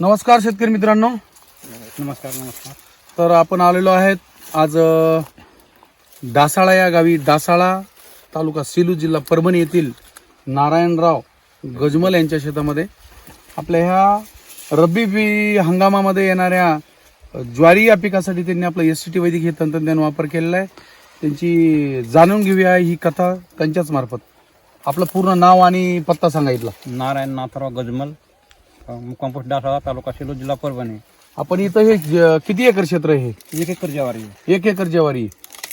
नमस्कार शेतकरी मित्रांनो. नमस्कार नमस्कार. तर आपण आलेलो आहेत आज अ, डासाळा या गावी. डासाळा तालुका सेलू जिल्हा परभणी येथील नारायणराव गजमल यांच्या शेतामध्ये. आपल्या ह्या रब्बी बी हंगामामध्ये येणाऱ्या ज्वारी या पिकासाठी त्यांनी आपलं एस टी टी वैदिक हे तंत्रज्ञान वापर केलेला आहे. त्यांची जाणून घेऊया ही कथा त्यांच्याच मार्फत. आपलं पूर्ण नाव आणि पत्ता सांगायतला नारायण नाथराव गजमल. मुक्कामपोस्ट डासाळा तालुका सेलू जिल्हा परभणी. आपण इथं हे ज- किती एकर क्षेत्र आहे हे? एक एकर ज्वारी एक एकर ज्वारी.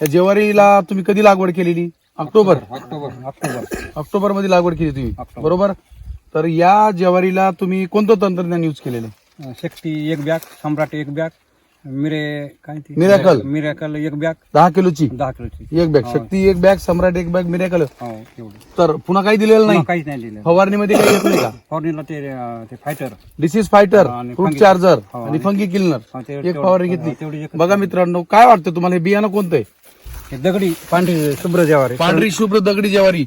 या ज्वारीला तुम्ही कधी लागवड केलेली? ऑक्टोबर? ऑक्टोबर. ऑक्टोबर. ऑक्टोबरमध्ये लागवड केली तुम्ही. ऑक्टोबर. बरोबर? तर या ज्वारीला तुम्ही कोणतं तंत्रज्ञान युज केलेलं आहे? शक्ती एक बॅग सम्राट एक बॅग मिरे काय ते? Miracle. मिरॅकल एक बॅग दहा किलोची. दहा किलोची. एक बॅग शक्ती एक बॅग सम्राट एक बॅग मिरॅकल हो तर पुन्हा काही दिलेलं नाही? पुन्हा काहीच नाही दिलं फवारणीमध्ये काही घेतलंय का? फॉर्निला ते अं, ते फायटर डिसीज फायटर आणि फ्रूट चार्जर हो, आणि फंगी किलनर हा, ते- एक तेवढं- फवारणी हा, घेतली एकच. बघा मित्रांनो काय वाटतं तुम्हाला? हे बियाणं कोणतं आहे? हे दगडी पांढरी शुभ्र ज्वारी. पांढरी शुभ्र दगडी ज्वारी.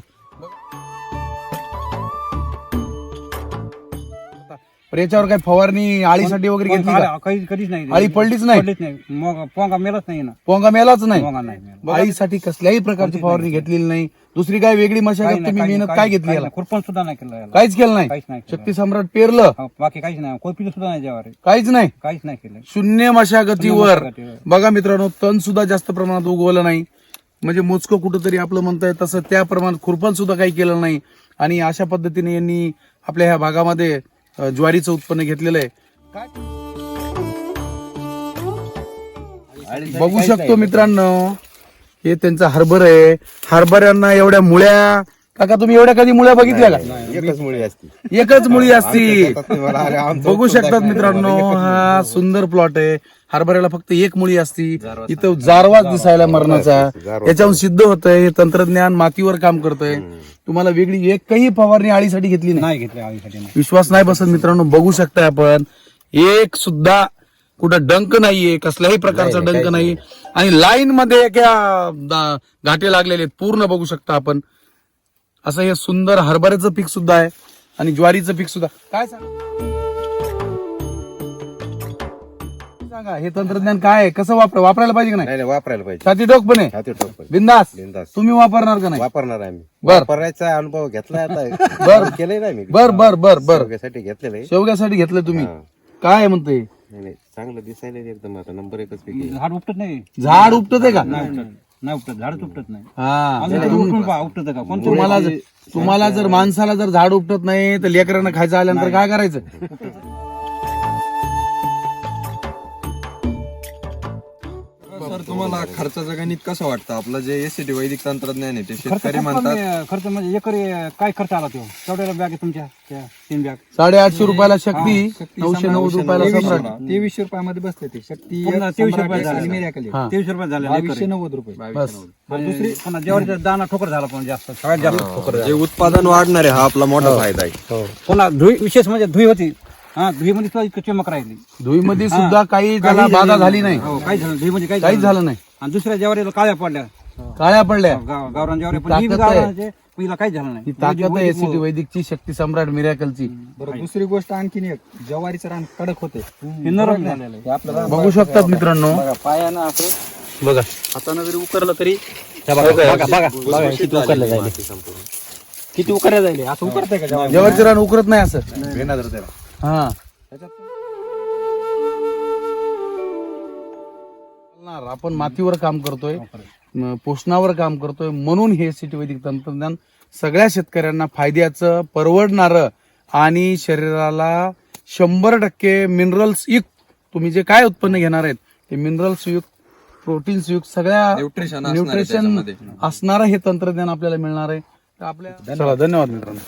तर याच्यावर काय फवारणी आळीसाठी वगैरे घेतली का? आला- काही कधीच नाही. आळी पडलीच नाही? पडलीच नाही. मग पोंगा मेलाच नाही ना. पोंगा मेलाच नाही? पोंगा नाही मेला. आळीसाठी कसल्याही प्रकारची फवारणी घेतलेली नाही. दुसरी काय वेगळी काही मशागत नाही, तुम्ही काही मेहनत नाही, काय काही घेतली याला. खुरपण सुद्धा नाही केलं याला. काहीच केलं नाही? काहीच नाही केलं. शक्ती सम्राट पेरलं? हो, बाकी काहीच नाही. कोपिल सुद्धा नाही ज्वारी काहीच नाही? काहीच नाही केलं. शून्य मशागतीवर. मशागतीवर. बघा मित्रांनो तण सुद्धा जास्त प्रमाणात उगवलं नाही. म्हणजे मोजकं कुठंतरी आपलं म्हणताय तसं त्या प्रमाणात खुरपण सुद्धा काही केलं नाही. आणि अशा पद्धतीने यांनी आपल्या ह्या भागामध्ये ज्वारीचं उत्पन्न घेतलेलं आहे. बघू शकतो मित्रांनो हे त्यांचा हरभर आहे. हरभऱ्यांना एवढ्या मुळ्या काका तुम्ही एवढ्या कधी मुळ्या बघितल्या का? एकच मुळी असते. एकच मुळी असती. बघू शकतात मित्रांनो हा सुंदर प्लॉट आहे. हरभऱ्याला फक्त एक मुळी असती. इथं जारवाच दिसायला मरणाचा. याच्याहून सिद्ध होतंय हे तंत्रज्ञान मातीवर काम करतंय. तुम्हाला वेगळी एकही फवारणी आळीसाठी घेतली नाही. घेतले आळीसाठी नाही. विश्वास नाही बसत मित्रांनो बघू शकताय आपण. एक सुद्धा कुठं डंक नाहीये कसल्याही प्रकारचा डंक नाही. आणि लाईन मध्ये एका दा- घाटे लागलेले आहेत. पूर्ण बघू शकता आपण. असं हे सुंदर हरभऱ्याचं पीक सुद्धा आहे आणि ज्वारीचं पीक सुद्धा. काय सांगा? सांगा हे तंत्रज्ञान काय आहे? कसं वापर वापरायला पाहिजे का नाही? नाही नाही, वापरायला पाहिजे. छाती डोक पण आहे. छाती टोप बिंदास. बिंदास. तुम्ही वापरणार का नाही? वापरणार आहे आम्ही. बर. वापरायचा अनुभव घेतलाय आता. केलंय ना मी बर बर बर बर. साठी घेतलेलं आहे. शेवग्यासाठी घेतलं तुम्ही. हा. काय म्हणते नाही, नाही, चांगलं दिसायला एकदम आता. नंबर एकच पैकी झाड उपटत नाही. झाड उपटत आहे का नाही उपटत नाही उपटत झाडच उपटत नाही. हा. अजून तरी उपटून पहा उपटत का? कोणतं तुम्हाला जर- तुम्हाला जर माणसाला जर झाड उपटत नाही तर लेकरांना खायचं आल्यानंतर काय करायचं? तुम्हाला खर्चाचं गणित कसं वाटतं? आपलं जे एसीटी वैदिक तंत्रज्ञान आहे ते खर्च शेतकरी खूप म्हणतात. कमी आहे. खर्च म्हणजे एकरी काय खर्च आला तो? तेवढ्याला बॅग आहे तुमच्या त्या तीन बॅग साडेआठशे रुपयाला शक्ती नऊशे नव्वद रुपयाला सम्राट. तेवीसशे रुपयामध्ये बसते ते. शक्ती एक, तेवीसशे सम्राट रुपये एक आणि झाले. मिरॅकल. एक. हा. तेवीसशे रुपये झाले बावीसशे नव्वद रुपये. बस. दुसरी पुन्हा दाना ठोकर झाला पण जास्त सगळ्यात जास्त ठोकर जे उत्पादन वाढणार आहे हा आपला मोठा फायदा आहे. पुन्हा धुई विशेष म्हणजे धुई होती. हा धुई मध्ये सुद्धा इतकं चमक राहिली. धुईमध्ये सुद्धा काही त्याला बाधा झाली नाही. हो काही झालं धुई म्हणजे काही काहीच झालं नाही. आणि दुसऱ्या ज्वारीला काळ्या पडल्या. काळ्या पडल्या. गाव- गावरान ज्वारी पण ताकद ही आहे. गावरानचे पहिला काही झालं ही नाही ताकद आहे एसीटी वैदिकची शक्ती सम्राट मिरॅकलची. बरं दुसरी गोष्ट आणखीन एक. जवारीचं रान कडक होते. हे नरम झालेलं आहे. हे आपल्याला बघू शकतात मित्रांनो. पायानं असं बघा. हातानं जरी उकरलं तरी बघा बघा बघा किती उकरले जायले किती उकरले जायले असं उकरतंय का जवारी जेव्हा रान उकरत नाही असं. हा चालणार. आपण मातीवर काम करतोय म, पोषणावर काम करतोय म्हणून हे सिटी वैदिक तंत्रज्ञान सगळ्या शेतकऱ्यांना फायद्याचं परवडणारं आणि शरीराला शंभर टक्के मिनरल्स युक्त तुम्ही जे काय उत्पन्न घेणार आहेत ते मिनरल्स युक्त प्रोटीन्स युक्त सगळ्या न्यूट्रिशन असणार आहे न्यूट्रिशन त्याच्यामध्ये. असणारं हे तंत्रज्ञान आपल्याला मिळणार आहे तर आपल्या चला धन्यवाद मित्रांनो